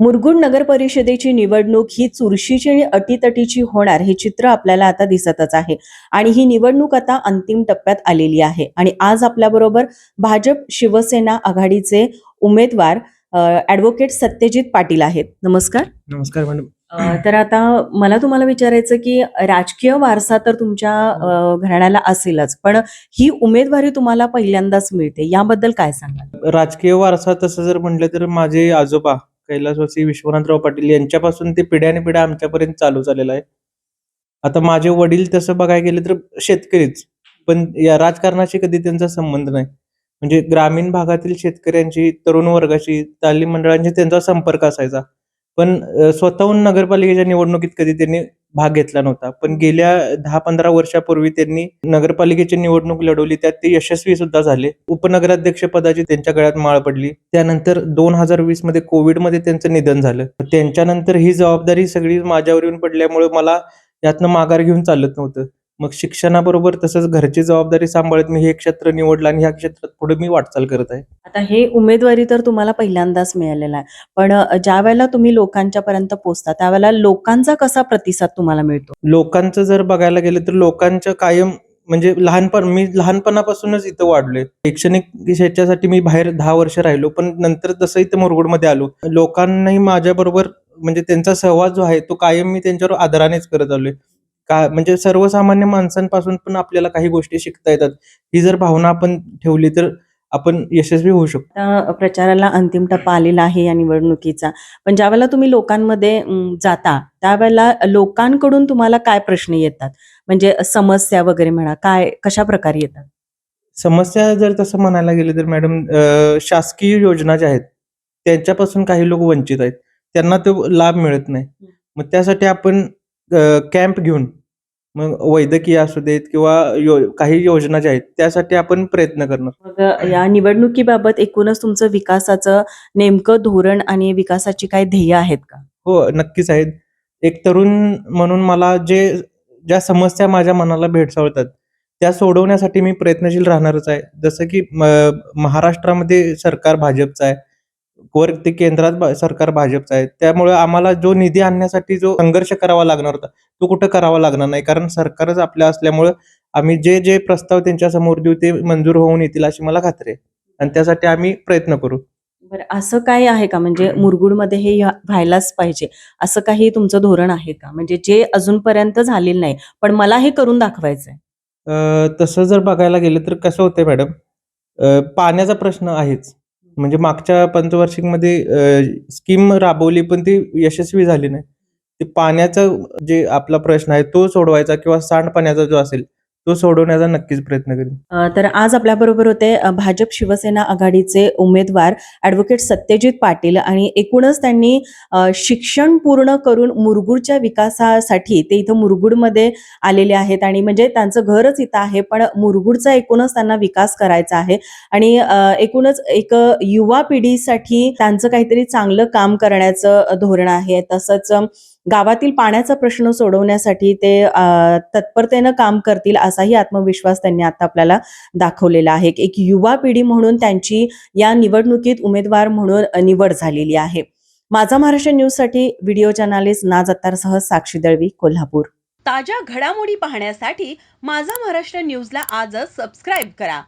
मुरगुड नगर परिषदेची निवडणूक ही चुरशीची आणि अटीतटीची होणार हे चित्र आपल्याला आता दिसतच आहे. आणि ही निवडणूक आता अंतिम टप्प्यात आलेली आहे. आणि आज आपल्याबरोबर भाजप शिवसेना आघाडीचे उमेदवार ॲडव्होकेट सत्यजित पाटील आहेत. नमस्कार. नमस्कार मॅडम. तर आता मला तुम्हाला विचारायचं की राजकीय वारसा तर तुमच्या घराण्याला असेलच पण ही उमेदवारी तुम्हाला पहिल्यांदाच मिळते. याबद्दल काय सांगाल? राजकीय वारसा तसं जर म्हटलं तर माझे आजोबा कैलासवासी विश्वनाथराव पाटील यांच्यापासून ते पिढ्याने पिढ्या आमच्यापर्यंत चालू झालेलं आहे. आता माझे वडील तसं बघायला गेले तर शेतकरीच पण या राजकारणाशी कधी त्यांचा संबंध नाही. म्हणजे ग्रामीण भागातील शेतकऱ्यांची तरुण वर्गाशी तालीम मंडळांशी त्यांचा संपर्क असायचा. पण स्वतःहून नगरपालिकेच्या निवडणुकीत कधी त्यांनी भाग घेतला नव्हता. पण गेल्या दहा पंधरा वर्षापूर्वी त्यांनी नगरपालिकेची निवडणूक लढवली त्यात ते यशस्वी सुद्धा झाले. उपनगराध्यक्ष पदाची त्यांच्या गळ्यात माळ पडली. त्यानंतर दोन हजार वीसमध्ये कोविडमध्ये त्यांचं निधन झालं. त्यांच्यानंतर ही जबाबदारी सगळी माझ्यावर येऊन पडल्यामुळे मला यातनं माघार घेऊन चालत नव्हतं. मग शिक्षणाबरोबर तसंच घरची जबाबदारी सांभाळत मी हे क्षेत्र निवडलं आणि ह्या क्षेत्रात पुढे मी वाटचाल करत आहे. आता हे उमेदवारी तर तुम्हाला पहिल्यांदाच मिळालेला आहे. पण ज्या वेळेला तुम्ही लोकांच्या पर्यंत पोहोचता त्यावेळेला लोकांचा कसा प्रतिसाद तुम्हाला मिळतो? लोकांचं जर बघायला गेलं तर लोकांचं कायम म्हणजे लहानपण मी लहानपणापासूनच इथं वाढलोय. शैक्षणिक ह्याच्यासाठी मी बाहेर दहा वर्ष राहिलो पण नंतर तसं इथं मुरगुडमध्ये आलो. लोकांनाही माझ्याबरोबर म्हणजे त्यांचा सहवास जो आहे तो कायम मी त्यांच्यावर आदरानेच करत आलोय. का म्हणजे सर्वसामान्य माणसांपासून पण आपल्याला काही गोष्टी शिकता येतात. ही जर भावना आपण ठेवली तर आपण यशस्वी होऊ शकतो. प्रचाराला अंतिम टप्पा आलेला आहे या निवडणुकीचा. पण ज्यावेळेला तुम्ही लोकांमध्ये जाता त्यावेळेला लोकांकडून तुम्हाला काय प्रश्न येतात? म्हणजे समस्या वगैरे म्हणा काय कशा प्रकारे येतात? समस्या जर तसं म्हणायला गेलं तर मॅडम शासकीय योजना ज्या आहेत त्यांच्यापासून काही लोक वंचित आहेत. त्यांना तो लाभ मिळत नाही. मग त्यासाठी आपण कॅम्प घेऊन मग वैद्यकीय असू देत किंवा यो, काही योजना ज्या आहेत त्यासाठी आपण प्रयत्न करणार. मग या निवडणुकीबाबत एकूणच तुमचं विकासाचं नेमकं धोरण आणि विकासाची काय ध्येय आहेत का? हो नक्कीच आहेत. एक तरुण म्हणून मला जे ज्या समस्या माझ्या मनाला भेडसावतात त्या सोडवण्यासाठी मी प्रयत्नशील राहणारच आहे. जसं की महाराष्ट्रामध्ये सरकार भाजपचं आहे. वर ते केंद्रात सरकार भाजपचं आहे. त्यामुळे आम्हाला जो निधी आणण्यासाठी जो संघर्ष करावा लागणार होता तो कुठं करावा लागणार नाही? कारण सरकारच आपल्या असल्यामुळं आम्ही जे जे प्रस्ताव त्यांच्यासमोर देऊ ते मंजूर होऊन येतील अशी मला खात्री आहे. आणि त्यासाठी आम्ही प्रयत्न करू. बरं असं काय आहे का? म्हणजे मुरगुडमध्ये हे व्हायलाच पाहिजे. असं काही तुमचं धोरण आहे का? म्हणजे जे अजूनपर्यंत झालेलं नाही पण मला हे करून दाखवायचंय. अ, तसं जर बघायला गेलं तर कसं होतंय मॅडम? पाण्याचा प्रश्न आहेच. म्हणजे मागच्या पंचवार्षिकमध्ये स्कीम राबवली पण ती यशस्वी झाली नाही. ते पाण्याचा जे आपला प्रश्न आहे तो सोडवायचा किंवा सांडपाण्याचा जो असेल तो सोडवण्याचा नक्कीच प्रयत्न करेन. तर आज आपल्याबरोबर होते भाजप शिवसेना आघाडीचे उमेदवार ऍडव्होकेट सत्यजित पाटील आणि एकूणच त्यांनी शिक्षण पूर्ण करून मुरगुडच्या विकासासाठी ते इथं मुरगुडमध्ये आलेले आहेत आणि म्हणजे त्यांचं घरच इथं आहे पण मुरगुडचा एकूणच त्यांना विकास करायचा आहे आणि एकूणच एक युवा पिढीसाठी त्यांचं काहीतरी चांगलं काम करण्याचं धोरण आहे. तसंच गावातील पाण्याचा प्रश्न सोडवण्यासाठी ते तत्परतेनं काम करतील असाही आत्मविश्वास त्यांनी आता आपल्याला दाखवलेला आहे. एक युवा पिढी म्हणून त्यांची या निवडणुकीत उमेदवार म्हणून निवड झालेली आहे. माझा महाराष्ट्र न्यूजसाठी व्हिडिओ जर्नालिस्ट नाज अत्तारसह साक्षी दळवी कोल्हापूर. ताज्या घडामोडी पाहण्यासाठी माझा महाराष्ट्र न्यूजला आजच सबस्क्राईब करा.